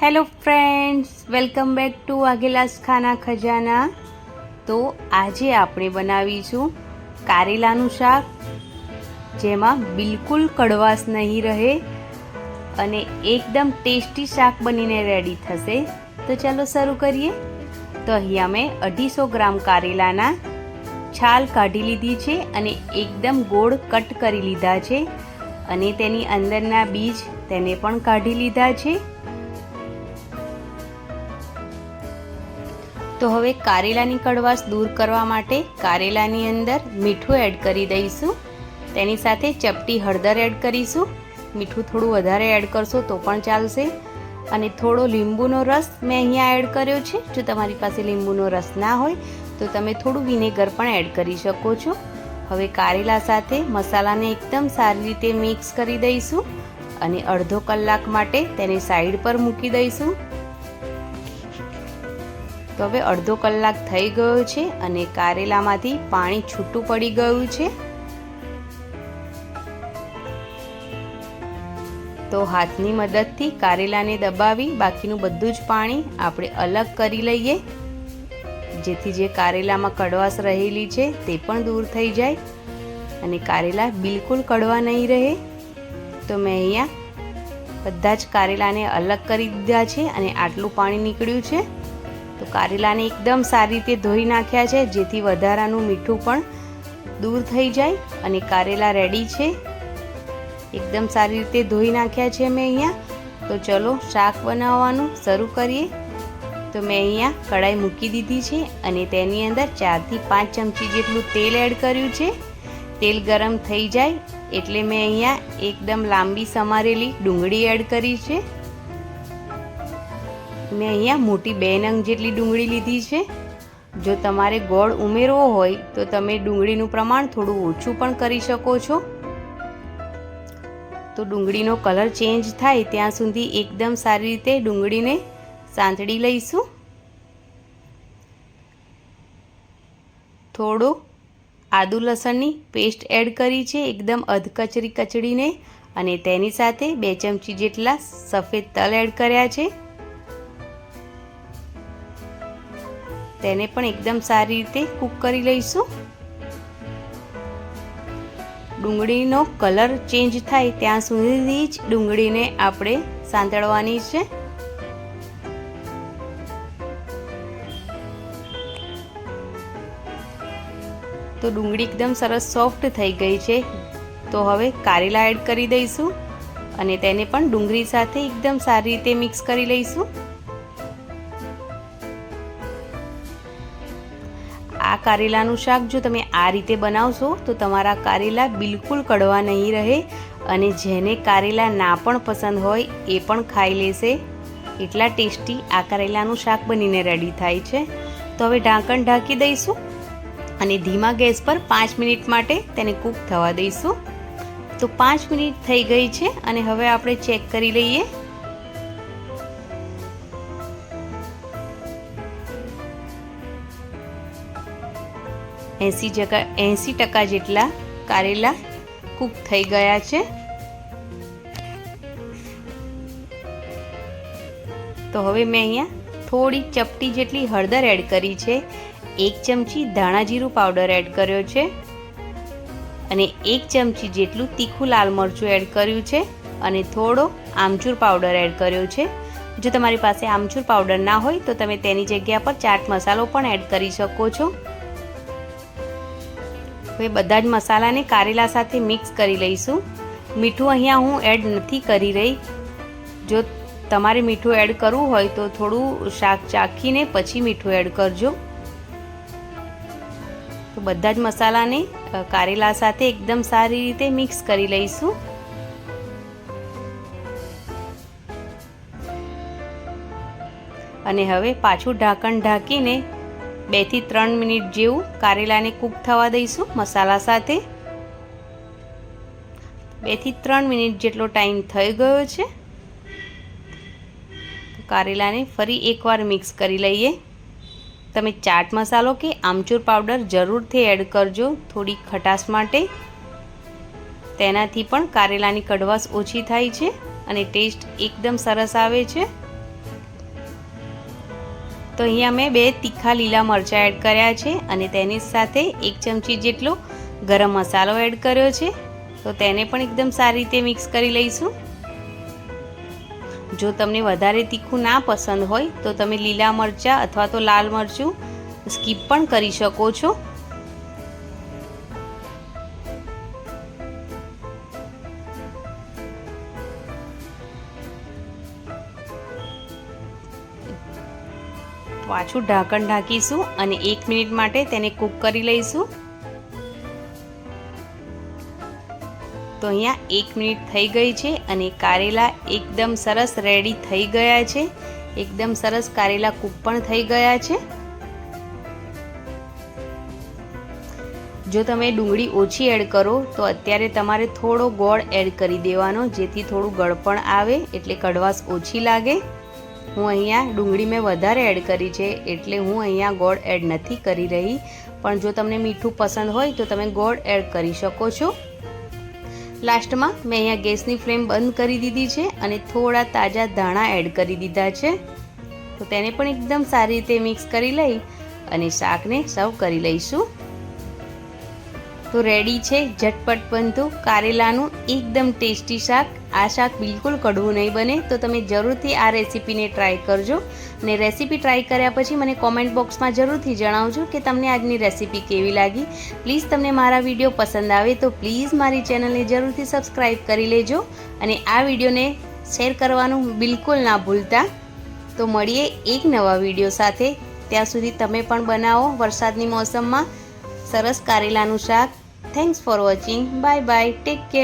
Hello friends welcome back to Vaghelas ખાના ખજાના તો આજે આપણે બનાવીશું કારેલાનું શાક, જેમાં બિલકુલ કડવાશ નહીં રહે અને એકદમ ટેસ્ટી શાક બનીને રેડી થશે. તો ચાલો શરૂ કરીએ. તો અહીંયા મેં અઢીસો ગ્રામ કારેલાના છાલ કાઢી લીધી છે અને એકદમ ગોળ કટ કરી લીધા છે. અને તેની અંદરના બીજ તેને પણ કાઢી લીધા છે. તો હવે કારેલાની કડવાશ દૂર કરવા માટે કારેલાની અંદર મીઠું એડ કરી દઈશું. તેની સાથે ચપટી હળદર એડ કરીશું. મીઠું થોડું વધારે એડ કરશો તો પણ ચાલશે. અને થોડો લીંબુનો રસ મેં અહીંયા એડ કર્યો છે. જો તમારી પાસે લીંબુનો રસ ના હોય, તો તમે થોડું વિનેગર પણ એડ કરી શકો છો. હવે કારેલા સાથે મસાલાને એકદમ સારી રીતે મિક્સ કરી દઈશું. અને અડધો કલાક માટે તેને સાઈડ પર મૂકી દઈશું. તો હવે અડધો કલાક થઈ ગયો છે અને કારેલામાંથી પાણી છૂટું પડી ગયું છે. તો હાથની મદદથી કારેલાને દબાવી બાકીનું બધું જ પાણી આપણે અલગ કરી લઈએ. જેથી જે કારેલામાં કડવાશ રહેલી છે તે પણ દૂર થઈ જાય અને કારેલા બિલકુલ કડવા નહીં રહે. તો મેં અહીંયા બધા જ કારેલાને અલગ કરી દીધા છે અને આટલું પાણી નીકળ્યું છે. તો કારેલાને એકદમ સારી રીતે ધોઈ નાખ્યા છે, જેથી વધારાનું મીઠું પણ દૂર થઈ જાય અને કારેલા રેડી છે. એકદમ સારી રીતે ધોઈ નાખ્યા છે મેં અહીંયા. તો ચલો શાક બનાવવાનું શરૂ કરીએ. તો મેં અહીંયા કઢાઈ મૂકી દીધી છે અને તેની અંદર ચારથી પાંચ ચમચી જેટલું તેલ એડ કર્યું છે. તેલ ગરમ થઈ જાય એટલે મેં અહીંયા એકદમ લાંબી સમારેલી ડુંગળી એડ કરી છે. મેં અહીંયા મોટી બે નંગ જેટલી ડુંગળી લીધી છે. જો તમારે ગોળ ઉમેરવો હોય, તો તમે ડુંગળીનું પ્રમાણ થોડું ઓછું પણ કરી શકો છો. તો ડુંગળીનો કલર ચેન્જ થાય, ત્યાં સુધી એકદમ સારી રીતે ડુંગળીને સાંતળી લઈશું. થોડો આદુ લસણની પેસ્ટ એડ કરી છે, એકદમ અધકચરી કચડીને, અને તેની સાથે બે ચમચી જેટલા સફેદ તલ એડ કર્યા છે. તેને પણ એકદમ સારી રીતે કૂક કરી લઈશું. ડુંગળીનો કલર ચેન્જ થાય ત્યાં સુધી જ ડુંગળીને આપણે સાંતળવાની છે. તો ડુંગળી એકદમ સરસ સોફ્ટ થઈ ગઈ છે. તો હવે કારેલા એડ કરી દઈશું અને તેને પણ ડુંગળી સાથે એકદમ સારી રીતે મિક્સ કરી લઈશું. આ કારેલાનું શાક જો તમે આ રીતે બનાવશો, તો તમારા કારેલા બિલકુલ કડવા નહીં રહે અને જેને કારેલા ના પણ પસંદ હોય એ પણ ખાઈ લેશે. એટલા ટેસ્ટી આ કારેલાનું શાક બનીને રેડી થાય છે. તો હવે ઢાંકણ ઢાંકી દઈશું અને ધીમા ગેસ પર પાંચ મિનિટ માટે તેને કૂક થવા દઈશું. તો પાંચ મિનિટ થઈ ગઈ છે અને હવે આપણે ચેક કરી લઈએ એંસી જગા એંસી ટકા જેટલા કારેલા કૂક થઈ ગયા છે. તો હવે મેં અહીંયા થોડી ચપટી જેટલી હળદર એડ કરી છે. એક ચમચી ધાણા જીરું પાવડર એડ કર્યો છે. અને એક ચમચી જેટલું તીખું લાલ મરચું એડ કર્યું છે અને થોડો આમચૂર પાવડર એડ કર્યો છે. જો તમારી પાસે આમચૂર પાવડર ના હોય તો તમે તેની જગ્યા પર ચાટ મસાલો પણ એડ કરી શકો છો. હવે બધા જ મસાલાને કારેલા સાથે મિક્સ કરી લઈશું. મીઠું અહીંયા હું એડ નથી કરી રહી. જો તમારે મીઠું એડ કરવું હોય તો થોડું શાક ચાખીને પછી મીઠું એડ કરજો. તો બધા જ મસાલાને કારેલા સાથે એકદમ સારી રીતે મિક્સ કરી લઈશું. અને હવે પાછું ઢાંકણ ઢાંકીને બેથી ત્રણ મિનિટ જેવું કારેલાને કૂક થવા દઈશું મસાલા સાથે. બેથી ત્રણ મિનિટ જેટલો ટાઈમ થઈ ગયો છે. કારેલાને ફરી એકવાર મિક્સ કરી લઈએ. તમે ચાટ મસાલો કે આમચૂર પાવડર જરૂરથી એડ કરજો થોડી ખટાશ માટે. તેનાથી પણ કારેલાની કડવાશ ઓછી થાય છે અને ટેસ્ટ એકદમ સરસ આવે છે. તો અહીંયા મેં બે તીખા લીલા મરચાં એડ કર્યા છે અને તેની સાથે એક ચમચી જેટલો ગરમ મસાલો એડ કર્યો છે. તો તેને પણ એકદમ સારી રીતે મિક્સ કરી લઈશું. જો તમને વધારે તીખું ના પસંદ હોય તો તમે લીલા મરચાં અથવા તો લાલ મરચું સ્કીપ પણ કરી શકો છો. પાછું ઢાંકણ ઢાંકીશું અને એક મિનિટ માટે તેને કૂક કરી લઈશું. તો અહીંયા એક મિનિટ થઈ ગઈ છે અને કારેલા એકદમ સરસ રેડી થઈ ગયા છે. એકદમ સરસ કારેલા કૂક પણ થઈ ગયા છે. જો તમે ડુંગળી ઓછી એડ કરો તો અત્યારે તમારે થોડો ગોળ એડ કરી દેવાનો, જેથી થોડું ગળપણ આવે એટલે કડવાશ ઓછી લાગે. હું અહીંયા ડુંગળી મેં વધારે એડ કરી છે, એટલે હું અહીંયા ગોળ એડ નથી કરી રહી. પણ જો તમને મીઠું પસંદ હોય તો તમે ગોળ એડ કરી શકો છો. લાસ્ટમાં મેં અહીંયા ગેસની ફ્લેમ બંધ કરી દીધી છે અને થોડા તાજા ધાણા એડ કરી દીધા છે. તો તેને પણ એકદમ સારી રીતે મિક્સ કરી લઈ અને શાકને સર્વ કરી લઈશું. તો રેડી છે ઝટપટ બનતું કારેલાનું એકદમ ટેસ્ટી શાક. આ શાક બિલકુલ કડવું નહીં બને, તો તમે જરૂરથી આ રેસીપીને ટ્રાય કરજો. અને રેસીપી ટ્રાય કર્યા પછી મને કોમેન્ટ બોક્સમાં જરૂરથી જણાવજો કે તમને આજની રેસીપી કેવી લાગી. પ્લીઝ તમને મારા વીડિયો પસંદ આવે તો પ્લીઝ મારી ચેનલને જરૂરથી સબસ્ક્રાઈબ કરી લેજો. અને આ વિડીયોને શેર કરવાનું બિલકુલ ના ભૂલતા. તો મળીએ એક નવા વીડિયો સાથે. ત્યાં સુધી તમે પણ બનાવો વરસાદની મોસમમાં. સરસ કારેલાનું શાક. Thanks for watching bye bye take care